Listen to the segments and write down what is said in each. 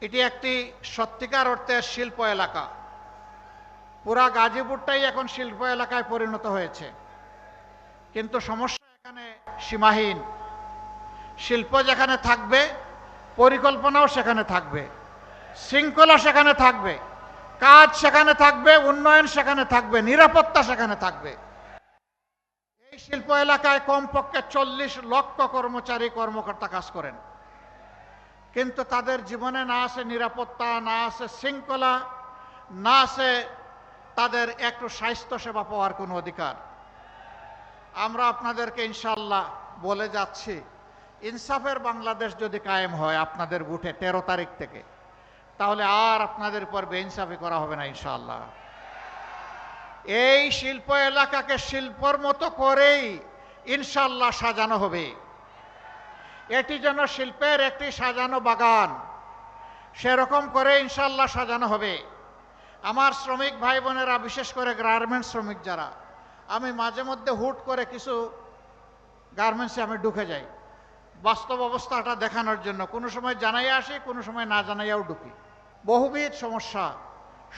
এটি একটি সত্যিকার অর্থে শিল্প এলাকা। পুরা গাজীপুরটাই এখন শিল্প এলাকায় পরিণত হয়েছে। কিন্তু সমস্যা এখানে সীমাহীন। শিল্প যেখানে থাকবে, পরিকল্পনাও সেখানে থাকবে। শৃঙ্খলা সেখানে থাকবে। কাজ সেখানে থাকবে, উন্নয়ন সেখানে থাকবে, নিরাপত্তা সেখানে থাকবে। এই শিল্প এলাকায় কমপক্ষে চল্লিশ লক্ষ কর্মচারী, কর্মকর্তা কাজ করেন। কিন্তু তাদের জীবনে না আসে নিরাপত্তা, না আসে শৃঙ্খলা, না আসে তাদের একটু স্বাস্থ্য সেবা পাওয়ার কোনো অধিকার। আমরা আপনাদেরকে ইনশাল্লাহ বলে যাচ্ছি, ইনসাফের বাংলাদেশ যদি কায়েম হয় আপনাদের বুথে তেরো তারিখ থেকে, তাহলে আর আপনাদের উপর বেইনসাফি করা হবে না ইনশাল্লাহ এই শিল্প এলাকাকে শিল্পর মতো করেই ইনশাল্লাহ সাজানো হবে। এটি যেন শিল্পের একটি সাজানো বাগান। সেরকম করে ইনশাল্লাহ সাজানো হবে। আমার শ্রমিক ভাই বোনেরা, বিশেষ করে গার্মেন্টস শ্রমিক যারা, আমি মাঝে মধ্যে হুট করে কিছু গার্মেন্টসে আমি ঢুকে যাই। বাস্তব অবস্থাটা দেখানোর জন্য। কোনো সময় জানাই আসি, কোনো সময় না জানাইয়াও ঢুকি। বহুবিধ সমস্যা।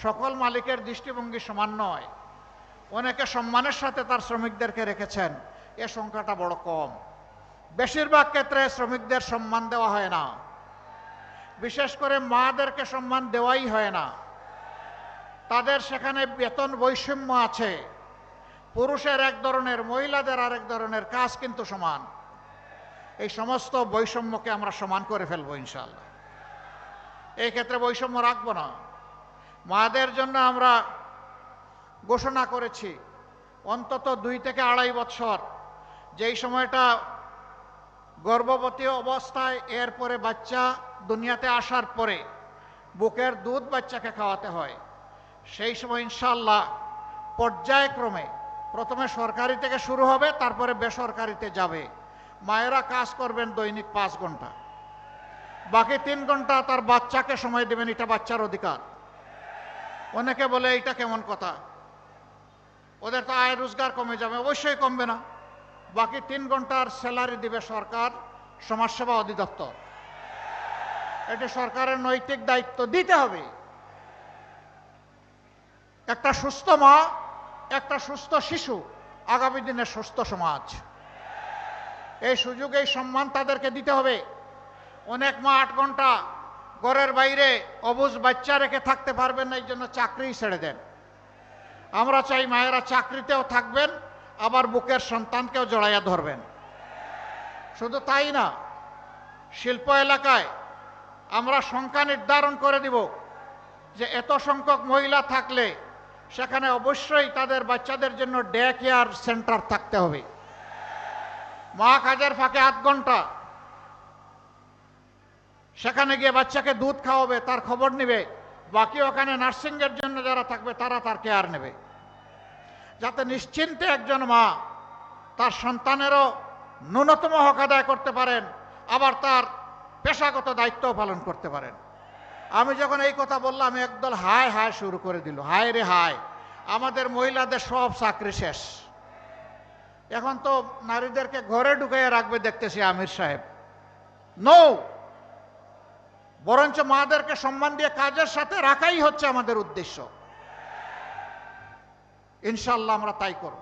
সকল মালিকের দৃষ্টিভঙ্গি সমান নয়। অনেকে সম্মানের সাথে তার শ্রমিকদেরকে রেখেছেন। এ সংখ্যাটা বড় কম। বেশিরভাগ ক্ষেত্রে শ্রমিকদের সম্মান দেওয়া হয় না। বিশেষ করে মাদেরকে সম্মান দেওয়াই হয় না। তাদের সেখানে বেতন বৈষম্য আছে। পুরুষের এক ধরনের, মহিলাদের আরেক ধরনের কাজ কিন্তু সমান। এই সমস্ত বৈষম্যকে আমরা সমান করে ফেলব ইনশাল্লাহ এই ক্ষেত্রে বৈষম্য রাখব না। মাদের জন্য আমরা ঘোষণা করেছি, অন্তত দুই থেকে আড়াই বছর যেই সময়টা গর্ভবতী অবস্থায় এরপরে বাচ্চা দুনিয়াতে আসার পরে বুকের দুধ বাচ্চাকে খাওয়াতে হয়। সেই সময় ইনশাল্লাহ পর্যায়ক্রমে প্রথমে সরকারি থেকে শুরু হবে, তারপরে বেসরকারিতে যাবে। মায়েরা কাজ করবেন দৈনিক পাঁচ ঘণ্টা। বাকি তিন ঘণ্টা তার বাচ্চাকে সময় দেবেন, এটা বাচ্চার অধিকার। অনেকে বলে এটা কেমন কথা? ওদের তো আয় রোজগার কমে যাবে, অবশ্যই কমবে না। বাকি তিন ঘণ্টার স্যালারি দিবে সরকার, সমাজসেবা অধিদপ্তর। এটা সরকারের নৈতিক দায়িত্ব, দিতে হবে। একটা সুস্থ মা, একটা সুস্থ শিশু, আগামী দিনের সুস্থ সমাজ। এই সুযোগ, এই সম্মান তাদেরকে দিতে হবে। অনেক মা আট ঘণ্টা ঘরের বাইরে অবুজ বাচ্চা রেখে থাকতে পারবেন না, এই জন্য চাকরি ছেড়ে দেন। আমরা চাই মায়েরা চাকরিতেও থাকবেন আবার বুকের সন্তানকেও জড়াইয়া ধরবেন। শুধু তাই না, শিল্প এলাকায় আমরা সংখ্যা নির্ধারণ করে দিব যে এত সংখ্যক মহিলা থাকলে সেখানে অবশ্যই তাদের বাচ্চাদের জন্য ডে কেয়ার সেন্টার থাকতে হবে। মা কাজের ফাঁকে আধ ঘণ্টা সেখানে গিয়ে বাচ্চাকে দুধ খাওয়াবে, তার খবর নেবে, বাকি ওখানে নার্সিংয়ের জন্য যারা থাকবে তারা তার কেয়ার নেবে। যাতে নিশ্চিন্তে একজন মা তার সন্তানেরও ন্যূনতম হক আদায় করতে পারেন, আবার তার পেশাগত দায়িত্বও পালন করতে পারেন। আমি যখন এই কথা বললাম একদল হায় হায় শুরু করে দিল। হায় রে হায়, আমাদের মহিলাদের সব চাকরি শেষ। এখন তো নারীদেরকে ঘরে ঢুকাইয়ে রাখবে দেখতেছি আমির সাহেব। নৌ! বরঞ্চ মাদেরকে সম্মান দিয়ে কাজের সাথে রাখাই হচ্ছে আমাদের উদ্দেশ্য। ইনশাল্লাহ আমরা তাই করব।